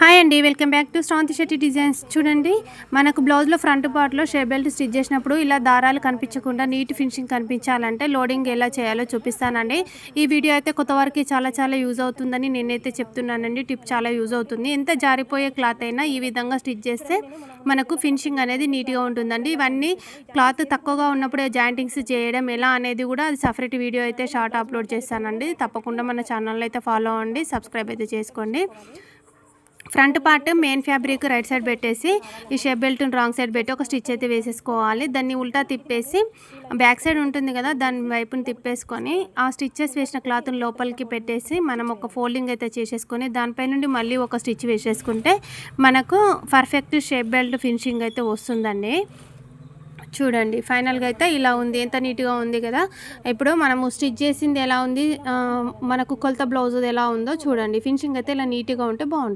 Hi అండి welcome back to Shranthi Shetty designs. చూడండి మనకు బ్లౌజ్లో ఫ్రంట్ పార్ట్లో షేప్ బెల్ట్ స్టిచ్ చేసినప్పుడు ఇలా దారాలు కనిపించకుండా నీట్ ఫినిషింగ్ కనిపించాలంటే లోడింగ్ ఎలా చేయాలో చూపిస్తానండి. ఈ వీడియో అయితే కొత్త వారికి చాలా చాలా యూజ్ అవుతుందని నేనైతే చెప్తున్నానండి. టిప్ చాలా యూజ్ అవుతుంది. ఎంత జారిపోయే క్లాత్ అయినా ఈ విధంగా స్టిచ్ చేస్తే మనకు ఫినిషింగ్ అనేది నీట్గా ఉంటుందండి. ఇవన్నీ క్లాత్ తక్కువగా ఉన్నప్పుడు జాయింటింగ్స్ చేయడం ఎలా అనేది కూడా అది సపరేట్ వీడియో అయితే షార్ట్ అప్లోడ్ చేస్తానండి. తప్పకుండా మన ఛానల్ అయితే ఫాలో అవ్వండి సబ్స్క్రైబ్ అయితే చేసుకోండి. Front part main fabric right side పెట్టేసి ఈ షేప్ బెల్ట్ రాంగ్ సైడ్ పెట్టి ఒక స్టిచ్ అయితే వేసేసుకోవాలి. దాన్ని ఉల్టా తిప్పేసి బ్యాక్ సైడ్ ఉంటుంది కదా దాని వైపుని తిప్పేసుకొని ఆ స్టిచ్చెస్ వేసిన క్లాత్ని లోపలికి పెట్టేసి మనం ఒక ఫోల్డింగ్ అయితే చేసేసుకొని దానిపై నుండి మళ్ళీ ఒక స్టిచ్ వేసేసుకుంటే మనకు పర్ఫెక్ట్ షేప్ బెల్ట్ ఫినిషింగ్ అయితే వస్తుందండి. చూడండి ఫైనల్గా అయితే ఇలా ఉంది. ఎంత నీట్గా ఉంది కదా. ఇప్పుడు మనము స్టిచ్ చేసింది ఎలా ఉంది? మనకు కొలత బ్లౌజ్ ఎలా ఉందో చూడండి. ఫినిషింగ్ అయితే ఇలా నీట్గా ఉంటే బాగుంటుంది.